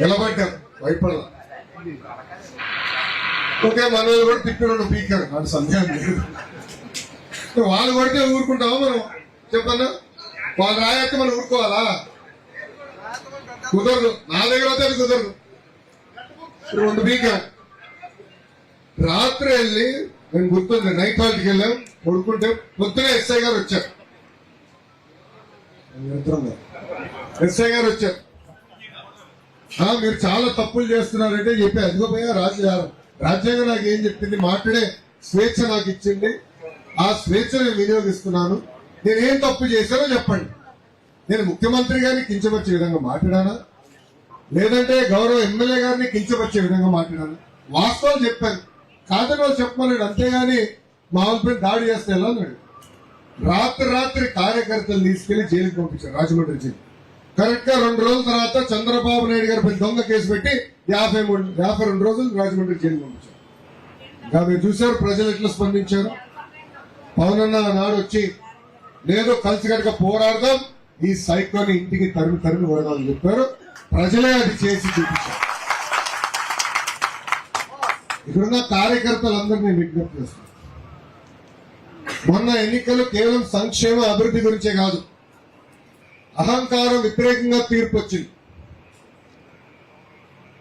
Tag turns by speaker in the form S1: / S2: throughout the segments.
S1: నిలబడ్డాం. భయపడలా. ఓకే మన కూడా తిప్పినాడు పీకారు. నాకు సందేహం లేదు. వాళ్ళు కొడితే ఊరుకుంటావా మనం? చెప్పన్నా? వాళ్ళు రాయొచ్చు మనం ఊరుకోవాలా? కుదరదు. నా దగ్గర అయితే అది కుదరదు. రెండు పీకారు. రాత్రి వెళ్ళి నేను గుర్తుంది నైట్ హాల్ట్కి వెళ్ళాం. పడుకుంటే పొద్దునే ఎస్ఐ గారు వచ్చారు. ఎస్ఐ గారు వచ్చారు. మీరు చాలా తప్పులు చేస్తున్నారంటే చెప్పి. అదిగో పోయా రాజ్య రాజ్యాంగం నాకు ఏం చెప్పింది? మాట్లాడే స్వేచ్ఛ నాకు ఇచ్చింది. ఆ స్వేచ్ఛ నేను వినియోగిస్తున్నాను. నేను ఏం తప్పు చేశానో చెప్పండి. నేను ముఖ్యమంత్రి గారిని కించపరిచే విధంగా మాట్లాడానా? లేదంటే గౌరవ ఎమ్మెల్యే గారిని కించపరిచే విధంగా మాట్లాడాను? వాస్తవం చెప్పాను. కాదని వాళ్ళు చెప్పమన్నాడు. అంతేగాని మా వాళ్ళపై దాడి చేస్తే ఎలా అన్నాడు? రాత్రి రాత్రి కార్యకర్తలు తీసుకెళ్ళి జైలుకి పంపించారు. రాజమండ్రి జైలు. కరెక్ట్గా రెండు రోజుల తర్వాత చంద్రబాబు నాయుడు గారి దొంగ కేసు పెట్టి యాభై మూడు యాభై రెండు రోజులు రాజమండ్రి జైలు పంపించారు. మీరు చూశారు ప్రజలు ఎట్లా స్పందించారు? పవన్ నాడు వచ్చి లేదు కలిసికట్టుగా పోరాడదాం. ఈ సైకోని ఇంటికి తరిమి తరిమి కొడదామని చెప్పారు. ప్రజలే అది చేసి చూపించారు. ఇక్కడున్న కార్యకర్తలందరినీ నేను విజ్ఞప్తి చేస్తున్నాను మొన్న ఎన్నికలు కేవలం సంక్షేమ అభివృద్ధి గురించే కాదు. అహంకారం వ్యతిరేకంగా తీర్పు వచ్చింది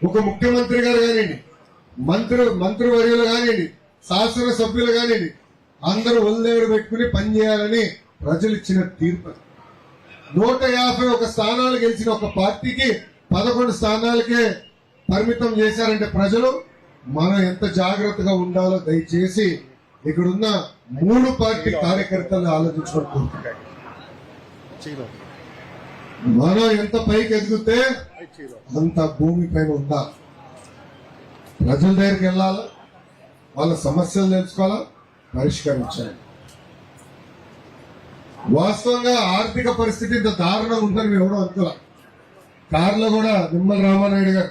S1: ఒక ముఖ్యమంత్రి గారు కానివ్వండి మంత్రి మంత్రివర్యులు కానివ్వండి శాసనసభ్యులు కానివ్వండి అందరూ ఒళ్ళేడు పెట్టుకుని పనిచేయాలని ప్రజలు ఇచ్చిన తీర్పు. నూట యాభై ఒక స్థానాలు గెలిచిన ఒక పార్టీకి పదకొండు స్థానాలకే పరిమితం చేశారంటే ప్రజలు మనం ఎంత జాగ్రత్తగా ఉండాలో దయచేసి ఇక్కడున్న మూడు పార్టీ కార్యకర్తలు ఆలోచించుకొని మనం ఎంత పైకి ఎదిగితే అంత భూమి పైన ఉందా ప్రజల దగ్గరికి వెళ్ళాలా? వాళ్ళ సమస్యలు తెలుసుకోవాలా? పరిష్కరించాలి. వాస్తవంగా ఆర్థిక పరిస్థితి ఇంత దారుణంగా ఉందని మేము ఎవడో అనుకోలే. కారులో కూడా నిమ్మల రామానాయుడు గారు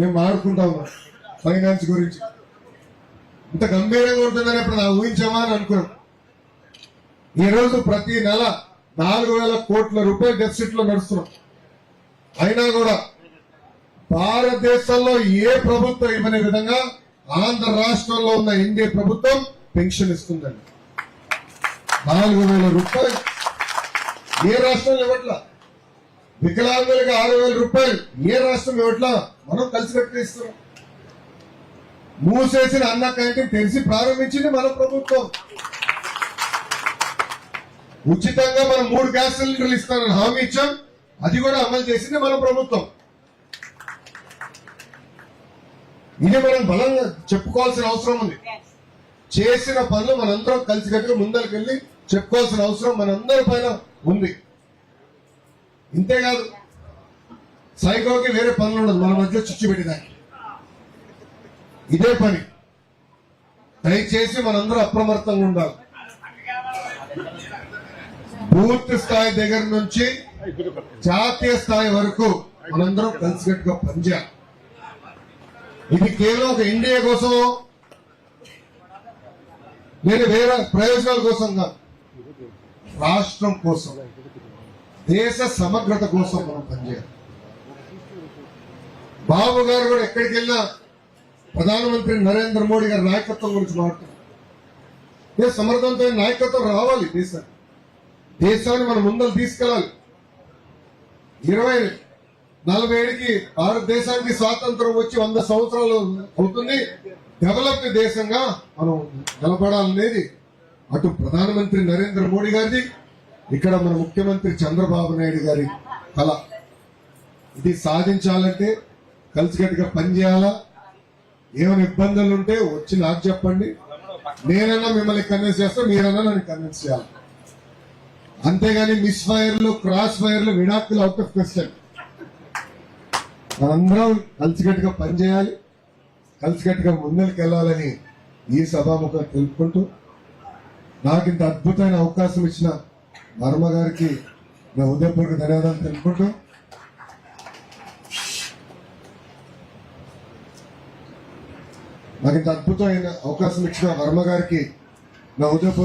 S1: మేము మాడుకుంటాము ఫైనాన్స్ గురించి. ఇంత గంభీరంగా ఉంటుందని ఇప్పుడు నా ఊహించామా అని అనుకున్నాం. ఈరోజు ప్రతి నెల నాలుగు వేల కోట్ల రూపాయలు డెఫిసిట్లో నడుస్తున్నాం. అయినా కూడా భారతదేశంలో ఏ ప్రభుత్వం ఇవ్వని విధంగా ఆంధ్ర రాష్ట్రంలో ఉన్న ఎన్డీఏ ప్రభుత్వం పెన్షన్ ఇస్తుందండి. నాలుగు వేల రూపాయలు. ఏ రాష్ట్రంలో ఇవ్వట్లా? వికలాంగులకు ఆరు వేల రూపాయలు. ఏ రాష్ట్రం ఇవ్వట్లా? మనం కలిసి కట్టుకు ఇస్తున్నాం. మూసేసిన అన్న క్యాంటీన్ తెలిసి ప్రారంభించింది మన ప్రభుత్వం. ఉచితంగా మనం మూడు గ్యాస్ సిలిండర్లు ఇస్తానని హామీ ఇచ్చాం. అది కూడా అమలు చేసింది మన ప్రభుత్వం. ఇది మనం బలంగా చెప్పుకోవాల్సిన అవసరం ఉంది. చేసిన పనులు మనందరం కలిసికట్టుగా ముందరికెళ్ళి చెప్పుకోవాల్సిన అవసరం మనందరి పైన ఉంది. ఇంతేకాదు సైకోకి వేరే పనులు ఉండదు. మన మధ్య చిచ్చు పెట్టేదానికి. ఇదే పని. దయచేసి మనందరం అప్రమత్తంగా ఉండాలి. బూత్ స్థాయి దగ్గర నుంచి జాతీయ స్థాయి వరకు మనందరం కలిసికట్టుగా పనిచేయాలి. ఇది కేవలం ఒక ఇండియా కోసం నేను వేరే ప్రయోజనాల కోసం కాదు రాష్ట్రం కోసం దేశ సమగ్రత కోసం మనం పనిచేయాలి. బాబు గారు కూడా ఎక్కడికి వెళ్ళినా ప్రధానమంత్రి నరేంద్ర మోడీ గారి నాయకత్వం గురించి మాట్లాడుతున్నారు సమర్థవంతమైన నాయకత్వం రావాలి దేశానికి. దేశాన్ని మనం ముందలు తీసుకెళ్ళాలి. ఇరవై నలభై ఏడుకి భారతదేశానికి స్వాతంత్రం వచ్చి వంద సంవత్సరాలు అవుతుంది. డెవలప్డ్ దేశంగా మనం నిలబడాలనేది అటు ప్రధానమంత్రి నరేంద్ర మోడీ గారిది ఇక్కడ మన ముఖ్యమంత్రి చంద్రబాబు నాయుడు గారి కళ. ఇది సాధించాలంటే కలిసికట్టుగా పనిచేయాలా ఏమైనా ఇబ్బందులు ఉంటే వచ్చి నాకు చెప్పండి. నేనన్నా మిమ్మల్ని కన్విన్స్ చేస్తా మీరన్నా నన్ను కన్విన్స్ చేయాలి. అంతేగాని మిస్ ఫైర్లు క్రాస్ ఫైర్లు విడాకులు అవుట్ ఆఫ్ క్వశ్చన్ మనందరం కలిసికట్టుగా పనిచేయాలి. కలిసికట్టుగా ముందరికి వెళ్ళాలని ఈ సభాముఖం తెలుపుకుంటూ నాకు ఇంత అద్భుతమైన అవకాశం ఇచ్చిన వర్మ గారికి నా ఉదయపూర్వక ధన్యవాదాలు తెలుపుకుంటూ నాకు ఇంత అద్భుతమైన అవకాశం ఇచ్చిన వర్మ గారికి నా హృదయపూర్వక